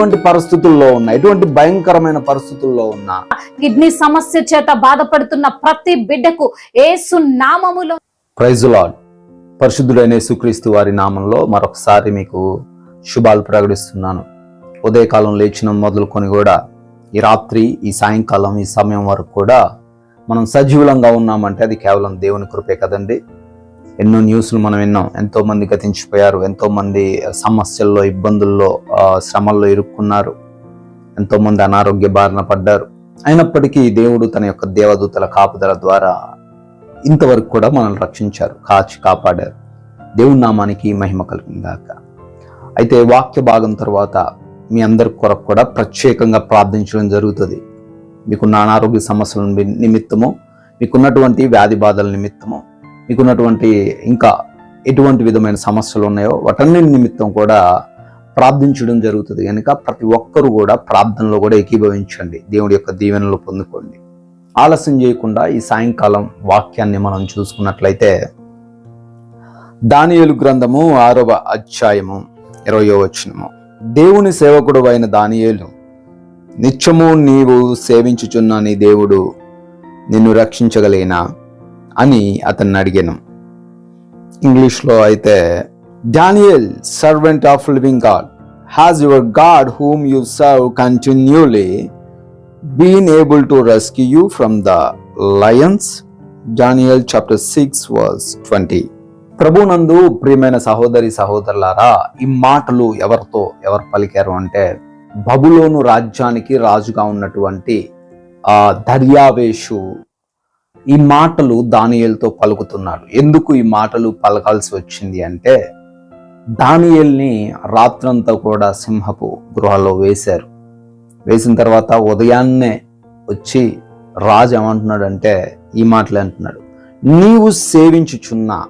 ఎటువంటి పరిస్థితుల్లో ఉన్నా ఎటువంటి భయంకరమైన పరిస్థితుల్లో ఉన్నా కిడ్నీ సమస్య చేత బాధపడుతున్న ప్రతి బిడ్డకు ఏసు నామములో ప్రైజ్ లాడ్ పరిశుద్ధుడైన యేసుక్రీస్తు వారి నామంలో మరొకసారి మీకు శుభాలు ప్రకటిస్తున్నాను. ఉదయకాలం లేచిన మొదలుకొని కూడా ఈ రాత్రి ఈ సాయంకాలం ఈ సమయం వరకు కూడా మనం సజీవులంగా ఉన్నామంటే అది కేవలం దేవుని కృపే కదండి. ఎన్నో న్యూస్లు మనం విన్నాం. ఎంతోమంది గతించిపోయారు. ఎంతోమంది సమస్యల్లో ఇబ్బందుల్లో శ్రమల్లో ఇరుక్కున్నారు. ఎంతోమంది అనారోగ్య బారిన పడ్డారు. అయినప్పటికీ దేవుడు తన యొక్క దేవదూతల కాపుదల ద్వారా ఇంతవరకు కూడా మనల్ని రక్షించారు కాచి కాపాడారు. దేవుని నామానికి మహిమ కలిగిందాక అయితే వాక్య భాగం తర్వాత మీ అందరి కొరకు కూడా ప్రత్యేకంగా ప్రార్థించడం జరుగుతుంది. మీకున్న అనారోగ్య సమస్యల నిమిత్తము మీకున్నటువంటి వ్యాధి బాధల నిమిత్తము మీకున్నటువంటి ఇంకా ఎటువంటి విధమైన సమస్యలు ఉన్నాయో వాటన్నిటి నిమిత్తం కూడా ప్రార్థించడం జరుగుతుంది కనుక ప్రతి ఒక్కరూ కూడా ప్రార్థనలో కూడా ఏకీభవించండి. దేవుడి యొక్క దీవెనలు పొందుకోండి. ఆలస్యం చేయకుండా ఈ సాయంకాలం వాక్యాన్ని మనం చూసుకున్నట్లయితే దానియలు గ్రంథము ఆరవ అధ్యాయము ఇరవయో వచనము. దేవుని సేవకుడు అయిన దానియేలు నిత్యము నీవు సేవించుచున్న నీ దేవుడు నిన్ను రక్షించగలిగినా అని అతన్ని అడిగాను. ఇంగ్లీష్లో అయితే Daniel servant of living God has your God whom you serve continually been able to rescue you from the lions. Daniel chapter six verse twenty. ప్రభునందు ప్రియమైన సహోదరి సహోదరులారా ఈ మాటలు ఎవరితో ఎవరు పలికారు అంటే బబులోను రాజ్యానికి రాజుగా ఉన్నటువంటి ఆ దర్యావేషు ఈ మాటలు దానియల్తో పలుకుతున్నాడు ఎందుకు ఈ మాటలు పలకాల్సి వచ్చింది అంటే దానియల్ని రాత్రంతా కూడా సింహపు గృహలో వేశారు. వేసిన తర్వాత ఉదయాన్నే వచ్చి రాజు ఏమంటున్నాడంటే ఈ మాటలు అంటున్నాడు. నీవు సేవించుచున్న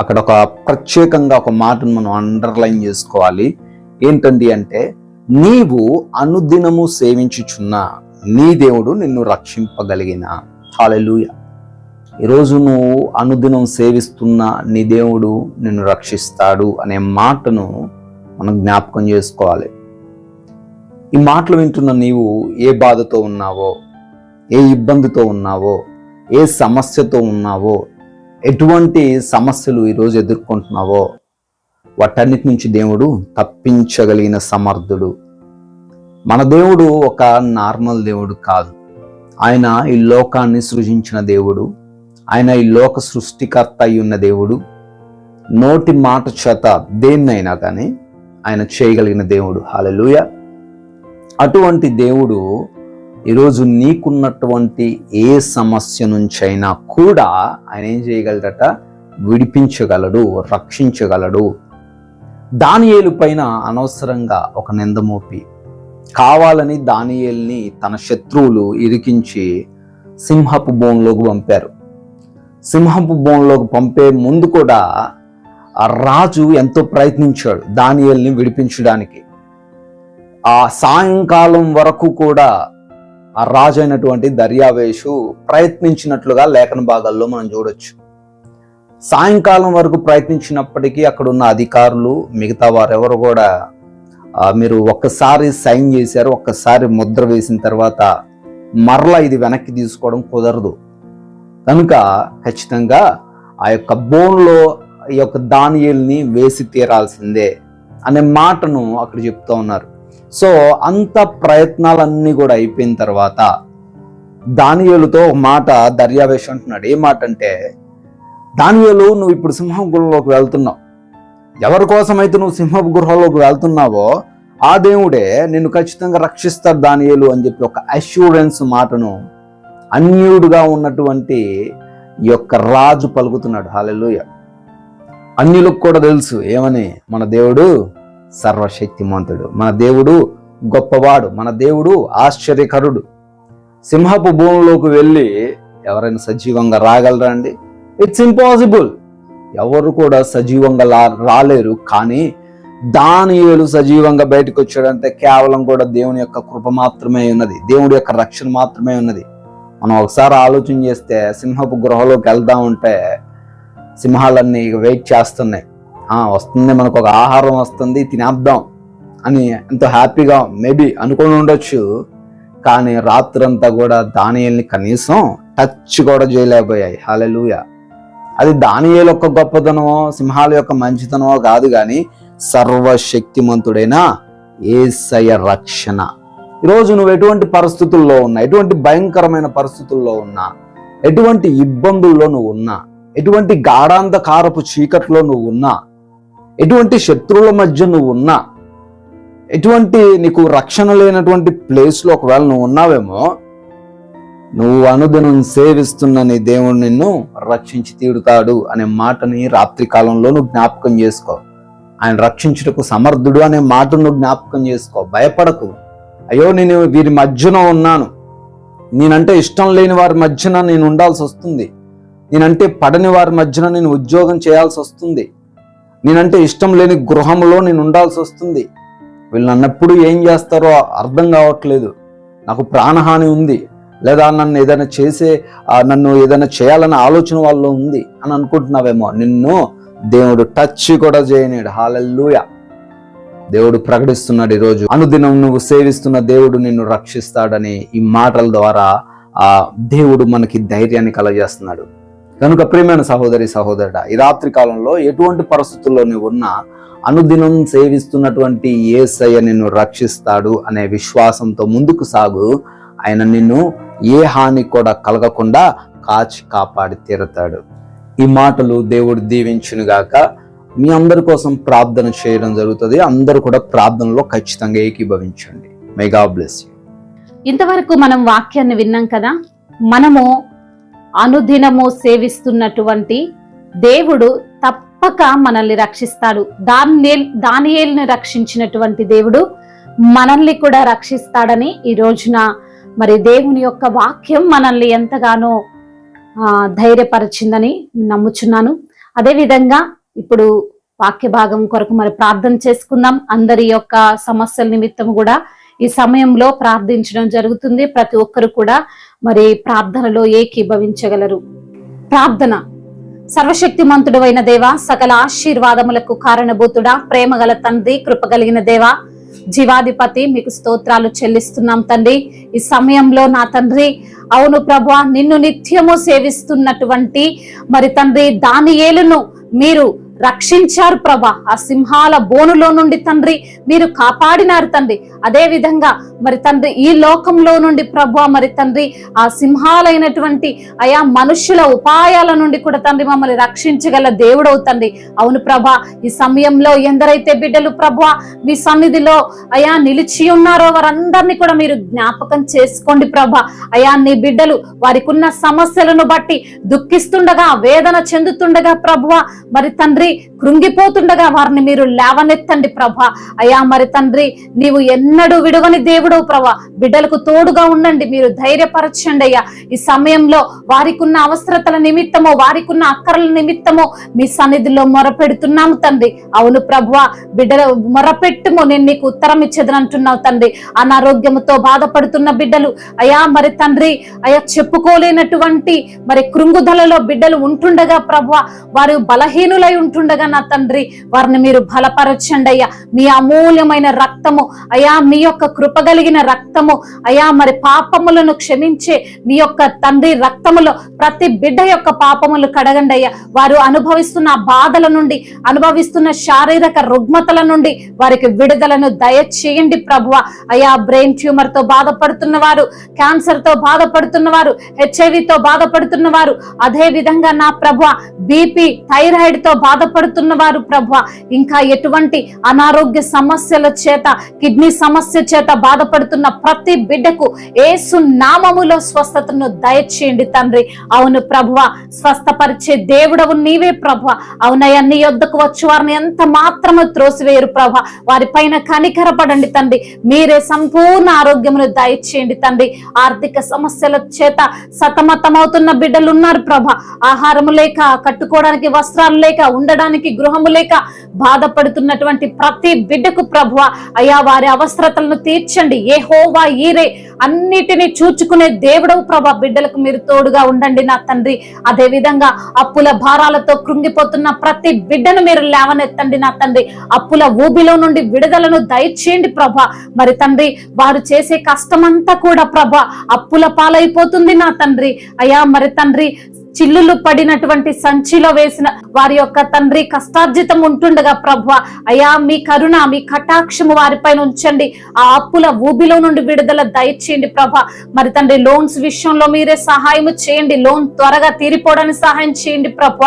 అక్కడ ఒక ప్రత్యేకంగా ఒక మాటను మనం అండర్లైన్ చేసుకోవాలి. ఏంటండి అంటే నీవు అనుదినము సేవించుచున్న నీ దేవుడు నిన్ను రక్షింపగలిగిన హాలెలూయ. ఈరోజు నువ్వు అనుదినం సేవిస్తున్న నీ దేవుడు నిన్ను రక్షిస్తాడు అనే మాటను మనం జ్ఞాపకం చేసుకోవాలి. ఈ మాటలు వింటున్న నీవు ఏ బాధతో ఉన్నావో ఏ ఇబ్బందితో ఉన్నావో ఏ సమస్యతో ఉన్నావో ఎటువంటి సమస్యలు ఈరోజు ఎదుర్కొంటున్నావో వాటన్నిటి నుంచి దేవుడు తప్పించగలిగిన సమర్థుడు. మన దేవుడు ఒక నార్మల్ దేవుడు కాదు. ఆయన ఈ లోకాన్ని సృజించిన దేవుడు. ఆయన ఈ లోక సృష్టికర్త అయి ఉన్న దేవుడు. నోటి మాట చేత దేన్నైనా కానీ ఆయన చేయగలిగిన దేవుడు. హాలలుయ అటువంటి దేవుడు ఈరోజు నీకున్నటువంటి ఏ సమస్య నుంచైనా కూడా ఆయన ఏం చేయగలడట? విడిపించగలడు రక్షించగలడు. దానియేలు పైన అనవసరంగా ఒక నిందమోపి కావాలని దానియేల్ని తన శత్రువులు ఇరికించి సింహపు బోన్లోకి పంపారు. సింహపు బోన్లోకి పంపే ముందు కూడా ఆ రాజు ఎంతో ప్రయత్నించాడు దానియల్ని విడిపించడానికి. ఆ సాయంకాలం వరకు కూడా ఆ రాజు అయినటువంటి దర్యావేషు ప్రయత్నించినట్లుగా లేఖన భాగాల్లో మనం చూడొచ్చు. సాయంకాలం వరకు ప్రయత్నించినప్పటికీ అక్కడ ఉన్న అధికారులు మిగతా వారెవరు కూడా మీరు ఒక్కసారి సైన్ చేశారు ఒక్కసారి ముద్ర వేసిన తర్వాత మరలా ఇది వెనక్కి తీసుకోవడం కుదరదు. కనుక ఖచ్చితంగా ఆ యొక్క బోన్లో ఈ యొక్క దానియల్ని వేసి తీరాల్సిందే అనే మాటను అక్కడ చెప్తూ ఉన్నారు. సో అంత ప్రయత్నాలన్నీ కూడా అయిపోయిన తర్వాత దానియలుతో ఒక మాట దర్యావేశం అంటున్నాడు. ఏ మాట అంటే దానియలు నువ్వు ఇప్పుడు సింహం వెళ్తున్నావు. ఎవరి కోసమైతే నువ్వు సింహపు గృహంలోకి వెళ్తున్నావో ఆ దేవుడే నిన్ను ఖచ్చితంగా రక్షిస్తాడు దానియేలు అని చెప్పి ఒక అష్యూరెన్స్ మాటను అన్యుడుగా ఉన్నటువంటి ఈ యొక్క రాజు పలుకుతున్నాడు. హాలెలుయ అన్యులకు కూడా తెలుసు ఏమని? మన దేవుడు సర్వశక్తిమంతుడు. మన దేవుడు గొప్పవాడు. మన దేవుడు ఆశ్చర్యకరుడు. సింహపు భూమిలోకి వెళ్ళి ఎవరైనా సజీవంగా రాగలరా అండి? ఇట్స్ ఇంపాసిబుల్ ఎవరు కూడా సజీవంగా రాలేరు. కానీ దానియులు సజీవంగా బయటకు వచ్చాడంటే కేవలం కూడా దేవుని యొక్క కృప మాత్రమే ఉన్నది. దేవుడి యొక్క రక్షణ మాత్రమే ఉన్నది. మనం ఒకసారి ఆలోచన చేస్తే సింహపు గృహలోకి వెళ్దాం ఉంటే సింహాలన్నీ వెయిట్ చేస్తున్నాయి. వస్తుంది మనకు ఒక ఆహారం వస్తుంది తినేద్దాం అని ఎంతో హ్యాపీగా మేబీ అనుకుని ఉండొచ్చు. కానీ రాత్రంతా కూడా దానియల్ని కనీసం టచ్ కూడా చేయలేకపోయాయి. హాలెలుయా అది దానియేల యొక్క గొప్పతనమో సింహాల యొక్క మంచితనమో కాదు కానీ సర్వశక్తిమంతుడైన ఏసయ రక్షణ. ఈరోజు నువ్వు ఎటువంటి పరిస్థితుల్లో ఉన్నా ఎటువంటి భయంకరమైన పరిస్థితుల్లో ఉన్నా ఎటువంటి ఇబ్బందుల్లో నువ్వు ఉన్నా ఎటువంటి గాఢాంధకారపు చీకట్లో నువ్వు ఉన్నా ఎటువంటి శత్రువుల మధ్య నువ్వు ఉన్నా ఎటువంటి నీకు రక్షణ లేనటువంటి ప్లేస్లో ఒకవేళ నువ్వు ఉన్నావేమో నువ్వు అనుదినం సేవిస్తున్న నీ దేవుడు నిన్ను రక్షించి తీరుతాడు అనే మాటని రాత్రి కాలంలో నువ్వు జ్ఞాపకం చేసుకో. ఆయన రక్షించుటకు సమర్థుడు అనే మాటను నువ్వు జ్ఞాపకం చేసుకో. భయపడకు. అయ్యో నేను వీరి మధ్యన ఉన్నాను. నేనంటే ఇష్టం లేని వారి మధ్యన నేను ఉండాల్సి వస్తుంది. నేనంటే పడని వారి మధ్యన నేను ఉద్యోగం చేయాల్సి వస్తుంది. నేనంటే ఇష్టం లేని గృహంలో నేను ఉండాల్సి వస్తుంది. వీళ్ళు అన్నప్పుడు ఏం చేస్తారో అర్థం కావట్లేదు. నాకు ప్రాణహాని ఉంది. లేదా నన్ను ఏదైనా చేసే నన్ను ఏదైనా చేయాలన్న ఆలోచన వాళ్ళు ఉంది అని అనుకుంటున్నావేమో. నిన్ను దేవుడు టచ్ కూడా చేయనీడు. హాలెల్లుయ దేవుడు ప్రకటిస్తున్నాడు ఈరోజు. అనుదినం నువ్వు సేవిస్తున్న దేవుడు నిన్ను రక్షిస్తాడని ఈ మాటల ద్వారా ఆ దేవుడు మనకి ధైర్యాన్ని కలగజేస్తున్నాడు. కనుక ప్రియమైన సహోదరి సహోదరుడ ఈ రాత్రి కాలంలో ఎటువంటి పరిస్థితుల్లో నువ్వు ఉన్నా అనుదినం సేవిస్తున్నటువంటి ఏసయ్య నిన్ను రక్షిస్తాడు అనే విశ్వాసంతో ముందుకు సాగు. ఆయన నిన్ను ఏ హాని కూడా కలగకుండా కాచి కాపాడి తీరతాడు. ఈ మాటలు దేవుడు దీవించునుగాక మీ అందరి కోసం ప్రార్థన చేయడం జరుగుతుంది. అందరూ కూడా ప్రార్థనలో ఖచ్చితంగా ఏకీభవించండి. మెగా బ్లెస్ ఇంతవరకు మనం వాక్యాన్ని విన్నాం కదా? మనము అనుదినము సేవిస్తున్నటువంటి దేవుడు తప్పక మనల్ని రక్షిస్తాడు. దానియేల్ దానియేల్ని రక్షించినటువంటి దేవుడు మనల్ని కూడా రక్షిస్తాడని ఈ రోజున మరి దేవుని యొక్క వాక్యం మనల్ని ఎంతగానో ధైర్యపరిచిందని నమ్ముచున్నాను. అదేవిధంగా ఇప్పుడు వాక్య భాగం కొరకు మరి ప్రార్థన చేసుకుందాం. అందరి యొక్క సమస్యల నిమిత్తం కూడా ఈ సమయంలో ప్రార్థించడం జరుగుతుంది. ప్రతి ఒక్కరు కూడా మరి ప్రార్థనలో ఏకీభవించగలరు. ప్రార్థన. సర్వశక్తిమంతుడు అయిన దేవ సకల ఆశీర్వాదములకు కారణభూతుడా ప్రేమగల తండ్రి కృపగలిగిన దేవా జీవాధిపతి మీకు స్తోత్రాలు చెల్లిస్తున్నాం తండ్రి. ఈ సమయంలో నా తండ్రి అవును ప్రభు నిన్ను నిత్యము సేవిస్తున్నటువంటి మరి తండ్రి దాని ఏలును మీరు రక్షించారు ప్రభా. ఆ సింహాల బోనులో నుండి తండ్రి మీరు కాపాడినారు తండ్రి. అదే విధంగా మరి తండ్రి ఈ లోకంలో నుండి ప్రభా మరి తండ్రి ఆ సింహాలైనటువంటి అయా మనుషుల ఉపాయాల నుండి కూడా తండ్రి మమ్మల్ని రక్షించగల దేవుడవు తండ్రి. అవును ప్రభా ఈ సమయంలో ఎందరైతే బిడ్డలు ప్రభు మీ సన్నిధిలో అయా నిలిచి ఉన్నారో వారందరినీ కూడా మీరు జ్ఞాపకం చేసుకోండి ప్రభా. అయా నీ బిడ్డలు వారికి ఉన్న సమస్యలను బట్టి దుఃఖిస్తుండగా వేదన చెందుతుండగా ప్రభువ మరి తండ్రి కృంగిపోతుండగా వారిని మీరు లేవనెత్తండి ప్రభా. అయా మరి తండ్రి నీవు ఎన్నడూ విడవని దేవుడవు ప్రభా. బిడ్డలకు తోడుగా ఉండండి మీరు ధైర్యపరచండి అయ్యా. ఈ సమయంలో వారికి ఉన్న అవసరతల నిమిత్తమో వారికి ఉన్న అక్కరల నిమిత్తమో మీ సన్నిధిలో మొరపెడుతున్నాము తండ్రి. అవును ప్రభా బిడ్డల మొరపెట్టుము నేను నీకు ఉత్తరం ఇచ్చేదని అంటున్నావు తండ్రి. అనారోగ్యంతో బాధపడుతున్న బిడ్డలు అయా మరి తండ్రి అయా చెప్పుకోలేనటువంటి మరి కృంగుదలలో బిడ్డలు ఉంటుండగా ప్రభు వారు బలహీనులై ఉంటుండగా నా తండ్రి వారిని మీరు బలపరచండి అయ్యా. మీ అమూల్యమైన రక్తము అయా మీ యొక్క కృప కలిగిన రక్తము అయా మరి పాపములను క్షమించే మీ యొక్క తండ్రి రక్తములో ప్రతి బిడ్డ యొక్క పాపములు కడగండి అయ్యా. వారు అనుభవిస్తున్న బాధల నుండి అనుభవిస్తున్న శారీరక రుగ్మతల నుండి వారికి విడుదలను దయచేయండి ప్రభువ. అయా బ్రెయిన్ ట్యూమర్తో బాధపడుతున్న వారు క్యాన్సర్తో బాధపడుతున్న వారు హెచ్ఐవి తో బాధపడుతున్న వారు అదే విధంగా నా ప్రభు బీపీ థైరాయిడ్తో బాధపడుతున్న వారు ప్రభు ఇంకా ఎటువంటి అనారోగ్య సమస్యల చేత కిడ్నీ సమస్య చేత బాధపడుతున్న ప్రతి బిడ్డకు ఏసు నామములో స్వస్థతను దయచేయండి తండ్రి. అవును ప్రభువ స్వస్థపరిచే దేవుడవు నీవే ప్రభు అవునయ్యా నీ యొద్దకు వచ్చి వారిని ఎంత మాత్రము త్రోసివేయరు ప్రభ వారి పైన కనికరపడండి తండ్రి. మీరే సంపూర్ణ ఆరోగ్యమును దయచేయండి తండ్రి. ఆర్థిక సమస్యల చేత సతమతమవుతున్న బిడ్డలు ఉన్నారు ప్రభ ఆహారము లేక కట్టుకోవడానికి వస్త్రాలు లేక ఉండడానికి గృహము లేక బాధపడుతున్నటువంటి ప్రతి బిడ్డకు ప్రభు అయ్యా వారి అవసరతలను తీర్చండి. ఏ హోవా ఈరే అన్నిటినీ చూచుకునే దేవుడవు ప్రభా బిడ్డలకు మీరు తోడుగా ఉండండి నా తండ్రి. అదే విధంగా అప్పుల భారాలతో కృంగిపోతున్న ప్రతి బిడ్డను మీరు లేవనెత్తండి నా తండ్రి. అప్పుల ఊబిలో నుండి విడుదలను దయచేయండి ప్రభా. మరి తండ్రి వారు చేసే కష్టమంతా కూడా ప్రభా అప్పుల పాలైపోతుంది నా తండ్రి. అయ్యా మరి తండ్రి చిల్లులు పడినటువంటి సంచిలో వేసిన వారి యొక్క తండ్రి కష్టార్జితం ఉంటుండగా ప్రభు అయా మీ కరుణ మీ కటాక్షము వారిపైన ఉంచండి. ఆ అప్పుల ఊబిలో నుండి విడుదల దయచేయండి ప్రభ. మరి తండ్రి లోన్స్ విషయంలో మీరే సహాయం చేయండి. లోన్ త్వరగా తీరిపోవడానికి సహాయం చేయండి ప్రభ.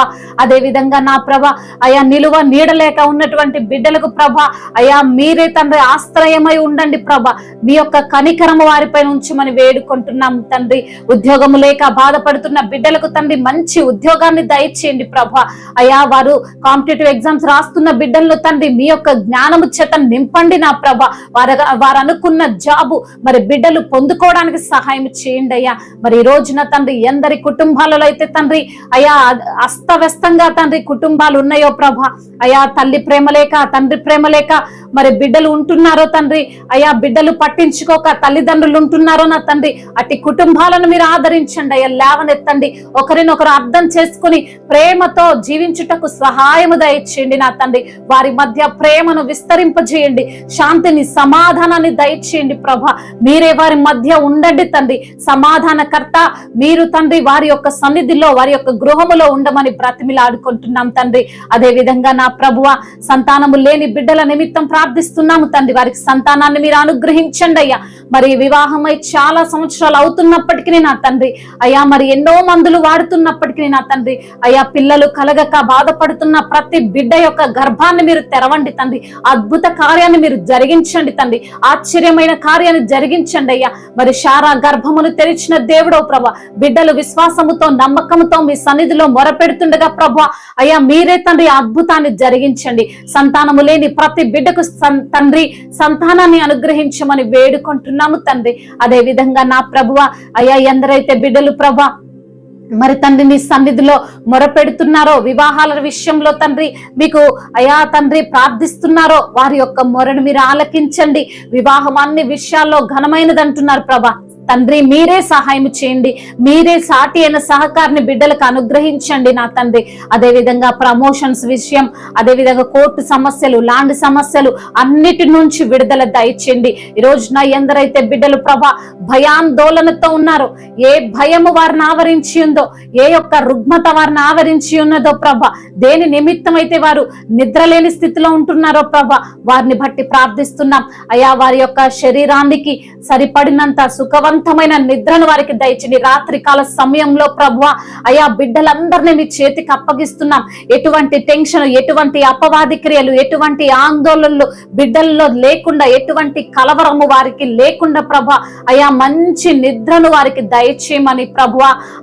అదే విధంగా నా ప్రభ అయా నిలువ నీడలేక ఉన్నటువంటి బిడ్డలకు ప్రభ అయా మీరే తండ్రి ఆశ్రయమై ఉండండి ప్రభ. మీ యొక్క కనికరము వారిపైన ఉంచమని వేడుకుంటున్నాం తండ్రి. ఉద్యోగము లేక బాధపడుతున్న బిడ్డలకు తండ్రి మంచి ఉద్యోగాన్ని దయచేయండి ప్రభ. అయా వారు కాంపిటేటివ్ ఎగ్జామ్స్ రాస్తున్న బిడ్డలను తండ్రి మీ యొక్క జ్ఞానము చేత నింపండి నా ప్రభ. వారు వారు అనుకున్న జాబు మరి బిడ్డలు పొందుకోవడానికి సహాయం చేయండి అయ్యా. మరి ఈ రోజున తండ్రి ఎందరి కుటుంబాలలో అయితే తండ్రి అయా అస్తవ్యస్తంగా తండ్రి కుటుంబాలు ఉన్నాయో ప్రభ. అయా తల్లి ప్రేమ లేక తండ్రి ప్రేమ లేక మరి బిడ్డలు ఉంటున్నారో తండ్రి? అయ్యా బిడ్డలు పట్టించుకోక తల్లిదండ్రులు ఉంటున్నారో నా తండ్రి? అట్టి కుటుంబాలను మీరు ఆదరించండి అయ్యా లేవనెత్తండి. ఒకరినొకరు అర్థం చేసుకుని ప్రేమతో జీవించుటకు సహాయము దయచేయండి నా తండ్రి. వారి మధ్య ప్రేమను విస్తరింపజేయండి. శాంతిని సమాధానాన్ని దయచేయండి ప్రభ. మీరే వారి మధ్య ఉండండి తండ్రి. సమాధానకర్త మీరు తండ్రి వారి యొక్క సన్నిధిలో వారి యొక్క గృహములో ఉండమని బ్రతిమిలాడుకుంటున్నాం తండ్రి. అదే విధంగా నా ప్రభువ సంతానము లేని బిడ్డల నిమిత్తం ప్రార్థిస్తున్నాము తండ్రి వారికి సంతానాన్ని మీరు అనుగ్రహించండి అయ్యా. మరి వివాహమై చాలా సంవత్సరాలు అవుతున్నప్పటికీ నా తండ్రి అయ్యా మరి ఎన్నో మందులు వాడుతున్నప్పటికీ నా తండ్రి అయ్యా పిల్లలు కలగక బాధపడుతున్న ప్రతి బిడ్డ యొక్క గర్భాన్ని మీరు తెరవండి తండ్రి. అద్భుత కార్యాన్ని మీరు జరిగించండి తండ్రి. ఆశ్చర్యమైన కార్యాన్ని జరిగించండి అయ్యా. మరి శారా గర్భమును తెరిచిన దేవుడో ప్రభ బిడ్డలు విశ్వాసముతో నమ్మకంతో మీ సన్నిధిలో మొరపెడుతుండగా ప్రభ అయ్యా మీరే తండ్రి అద్భుతాన్ని జరిగించండి. సంతానము లేని ప్రతి బిడ్డకు తండ్రి సంతానాన్ని అనుగ్రహించమని వేడుకుంటున్నాము తండ్రి. అదే విధంగా నా ప్రభువ అయ్యా ఎందరైతే బిడ్డలు ప్రభ మరి తండ్రి నీ సన్నిధిలో మొరపెడుతున్నారో వివాహాల విషయంలో తండ్రి మీకు అయా తండ్రి ప్రార్థిస్తున్నారో వారి యొక్క మొరను మీరు ఆలకించండి. వివాహం అన్ని విషయాల్లో ఘనమైనది అంటున్నారు ప్రభా. తండ్రి మీరే సహాయం చేయండి. మీరే సాటి అయిన సహకారిని బిడ్డలకు అనుగ్రహించండి నా తండ్రి. అదే విధంగా ప్రమోషన్స్ విషయం అదే విధంగా కోర్టు సమస్యలు లాండ్ సమస్యలు అన్నిటి నుంచి విడుదల దయచేయండి. ఈరోజు నా ఎందరైతే బిడ్డలు ప్రభా భయాందోళనతో ఉన్నారో ఏ భయము వారిని ఆవరించి ఉందో ఏ యొక్క రుగ్మత వారిని ఆవరించి ఉన్నదో ప్రభ దేని నిమిత్తం అయితే వారు నిద్రలేని స్థితిలో ఉంటున్నారో ప్రభ వారిని బట్టి ప్రార్థిస్తున్నాం. అయా వారి యొక్క శరీరానికి సరిపడినంత సుఖవంతమైన నిద్రను వారికి దయచండి రాత్రి కాల సమయంలో ప్రభు అయా బిడ్డలందరినీ మీ చేతికి అప్పగిస్తున్నాం. ఎటువంటి టెన్షన్ ఎటువంటి అపవాది క్రియలు ఎటువంటి ఆందోళనలు బిడ్డల్లో లేకుండా ఎటువంటి కలవరము వారికి లేకుండా ప్రభ అయా మంచి నిద్రను వారికి దయచేయమని ప్రభు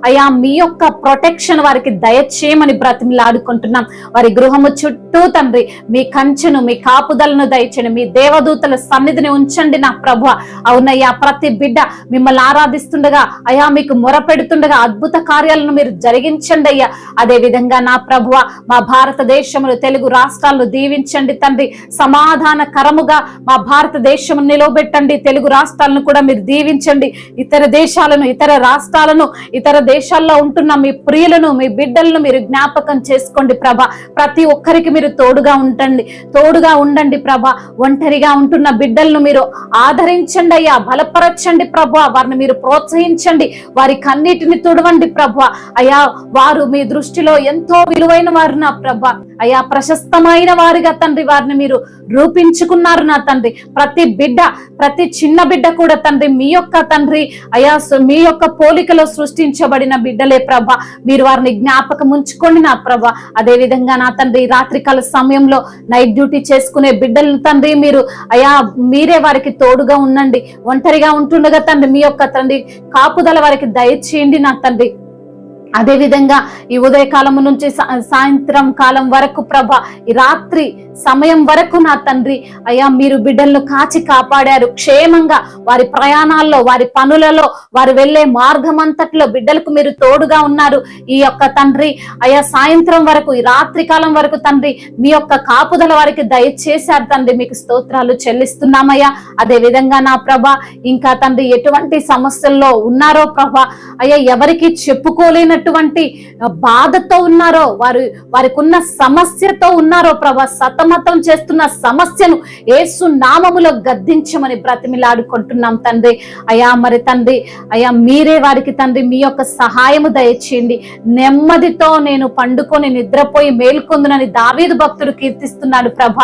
అయా మీ యొక్క ప్రొటెక్షన్ వారికి దయచేయమని బ్రతిమిలాడుకుంటున్నాం. వారి గృహము చుట్టూ తండ్రి మీ కంచెను మీ కాపుదలను దయచండి మీ దేవదూతల సన్నిధిని ఉంచండి నా ప్రభు అవునయ్యా ప్రతి బిడ్డ మీ మిమ్మల్ని ఆరాధిస్తుండగా అయా మీకు మొరపెడుతుండగా అద్భుత కార్యాలను మీరు జరిగించండి అయ్యా. అదే విధంగా నా ప్రభువ మా భారతదేశమును తెలుగు రాష్ట్రాలను దీవించండి తండ్రి. సమాధాన కరముగా మా భారతదేశం నిలవబెట్టండి. తెలుగు రాష్ట్రాలను కూడా మీరు దీవించండి. ఇతర దేశాలను ఇతర రాష్ట్రాలను ఇతర దేశాల్లో ఉంటున్న మీ ప్రియులను మీ బిడ్డలను మీరు జ్ఞాపకం చేసుకోండి ప్రభ. ప్రతి ఒక్కరికి మీరు తోడుగా ఉండండి తోడుగా ఉండండి ప్రభ. ఒంటరిగా ఉంటున్న బిడ్డలను మీరు ఆదరించండి అయ్యా. బలపరచండి ప్రభు. వారిని మీరు ప్రోత్సహించండి. వారి కన్నీటిని తుడవండి ప్రభ. అయా వారు మీ దృష్టిలో ఎంతో విలువైన వారు నా ప్రభ. అయా ప్రశస్తమైన వారిగా తండ్రి వారిని మీరు రూపించుకున్నారు నా తండ్రి. ప్రతి బిడ్డ ప్రతి చిన్న బిడ్డ కూడా తండ్రి మీ యొక్క తండ్రి అయా మీ యొక్క పోలికలో సృష్టించబడిన బిడ్డలే ప్రభ. మీరు వారిని జ్ఞాపకం ఉంచుకోండి నా ప్రభ. అదే విధంగా నా తండ్రి రాత్రికాల సమయంలో నైట్ డ్యూటీ చేసుకునే బిడ్డలను తండ్రి మీరు అయా మీరే వారికి తోడుగా ఉండండి. ఒంటరిగా ఉంటుండగా తండ్రి మీ యొక్క తండ్రి కాపుదల వారికి దయచేయండి నా తండ్రి. అదే విధంగా ఈ ఉదయకాలం నుంచి సాయంత్రం కాలం వరకు ప్రభ ఈ రాత్రి సమయం వరకు నా తండ్రి అయ్యా మీరు బిడ్డలను కాచి కాపాడారు. క్షేమంగా వారి ప్రయాణాల్లో వారి పనులలో వారు వెళ్ళే మార్గం అంతట్లో బిడ్డలకు మీరు తోడుగా ఉన్నారు. ఈ యొక్క తండ్రి అయ్యా సాయంత్రం వరకు ఈ రాత్రి కాలం వరకు తండ్రి మీ యొక్క కాపుదల వారికి దయచేశారు తండ్రి. మీకు స్తోత్రాలు చెల్లిస్తున్నామయ్యా. అదే విధంగా నా ప్రభ ఇంకా తండ్రి ఎటువంటి సమస్యల్లో ఉన్నారో ప్రభ అయ్యా ఎవరికి చెప్పుకోలేనటువంటి ఉన్నటువంటి బాధతో ఉన్నారో వారు వారికి ఉన్న సమస్యతో ఉన్నారో ప్రభా సతమతం చేస్తున్న సమస్యను ఏసు నామములో గద్దించమని బ్రతిమిలాడుకుంటున్నాం తండ్రి. అయా మరి తండ్రి అయా మీరే వారికి తండ్రి మీ యొక్క సహాయము దయచేయండి. నెమ్మదితో నేను పండుకొని నిద్రపోయి మేల్కొందునని దావీదు భక్తుడు కీర్తిస్తున్నాడు ప్రభ.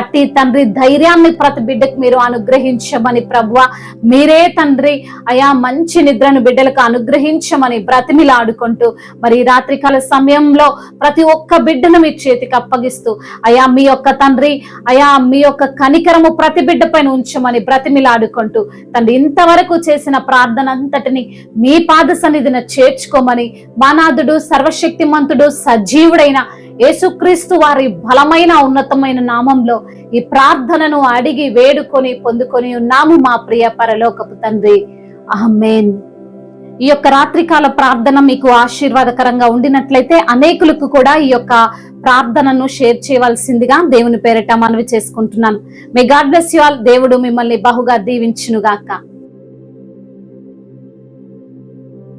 అట్టి తండ్రి ధైర్యాన్ని ప్రతి బిడ్డకు మీరు అనుగ్రహించమని ప్రభు. మీరే తండ్రి అయా మంచి నిద్రను బిడ్డలకు అనుగ్రహించమని బ్రతిమిలాడుకుంటూ మరి రాత్రికాల సమయంలో ప్రతి ఒక్క బిడ్డను మీ చేతికి అప్పగిస్తూ అయా మీ యొక్క తండ్రి అయా మీ యొక్క కనికరము ప్రతి బిడ్డ పైన ఉంచమని బ్రతిమిలాడుకుంటూ తండ్రి ఇంతవరకు చేసిన ప్రార్థన అంతటిని మీ పాద సన్నిధిన చేర్చుకోమని మానాథుడు సర్వశక్తిమంతుడు సజీవుడైన యేసుక్రీస్తు వారి బలమైన ఉన్నతమైన నామంలో ఈ ప్రార్థనను అడిగి వేడుకొని పొందుకొని ఉన్నాము మా ప్రియ పరలోకపు తండ్రి. ఆమేన్. ఈ యొక్క రాత్రికాల ప్రార్థన మీకు ఆశీర్వాదకరంగా ఉండినట్లయితే అనేకులకు కూడా ఈ యొక్క ప్రార్థనను షేర్ చేయవలసిందిగా దేవుని పేరిట మనవి చేసుకుంటున్నాను. మీ గాడ్ బ్లెస్ యు ఆల్ దేవుడు మిమ్మల్ని బహుగా దీవించునుగాక.